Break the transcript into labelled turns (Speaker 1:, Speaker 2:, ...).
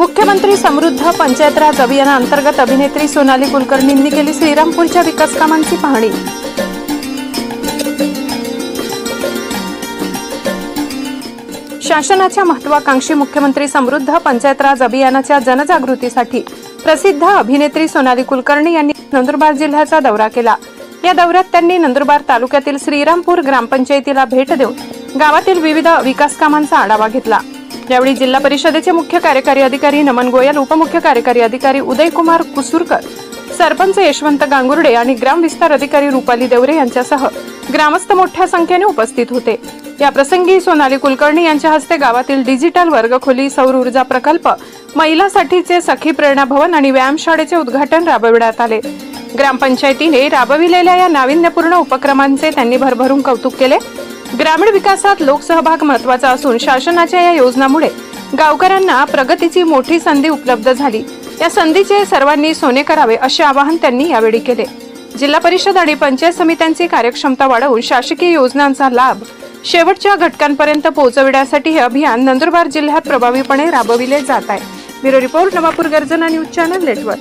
Speaker 1: मुख्यमंत्री समृद्ध पंचायत राज अभियानाअंतर्गत अभिनेत्री सोनाली कुलकर्णींनी केली श्रीरामपूरच्या विकास कामांची पाहणी. शासनाच्या महत्वाकांक्षी मुख्यमंत्री समृद्ध पंचायत राज अभियानाच्या जनजागृतीसाठी प्रसिद्ध अभिनेत्री सोनाली कुलकर्णी यांनी नंदुरबार जिल्ह्याचा दौरा केला. या दौऱ्यात त्यांनी नंदुरबार तालुक्यातील श्रीरामपूर ग्रामपंचायतीला भेट देऊन गावातील विविध विकास कामांचा आढावा घेतला. यावेळी जिल्हा परिषदेचे मुख्य कार्यकारी अधिकारी नमन गोयल उपमुख्य कार्यकारी अधिकारी उदयकुमार कुसुरकर सरपंच यशवंत गांगुर्डे आणि ग्राम विस्तार अधिकारी रुपाली देवरे यांच्यासह ग्रामस्थ मोठ्या संख्येने उपस्थित होते. या प्रसंगी सोनाली कुलकर्णी यांच्या हस्ते गावातील डिजिटल वर्गखोली सौर ऊर्जा प्रकल्प महिलासाठीचे सखी प्रेरणा भवन आणि व्यायामशाळेचे उद्घाटन राबविण्यात आले. ग्रामपंचायतीने राबविलेल्या या नाविन्यपूर्ण उपक्रमांचे त्यांनी भरभरून कौतुक केले. ग्रामीण विकासात लोकसहभाग महत्त्वाचा असून शासनाच्या या योजनामुळे गावकऱ्यांना प्रगतीची मोठी संधी उपलब्ध झाली. या संधीचे सर्वांनी सोने करावे असे आवाहन त्यांनी यावेळी केले. जिल्हा परिषद आणि पंचायत समित्यांची कार्यक्षमता वाढवून शासकीय योजनांचा लाभ शेवटच्या घटकांपर्यंत पोहोचविण्यासाठी हे अभियान नंदुरबार जिल्ह्यात प्रभावीपणे राबविले जात आहे. ब्युरो रिपोर्ट नवापूर गर्जना न्यूज चॅनल नेटवर्क.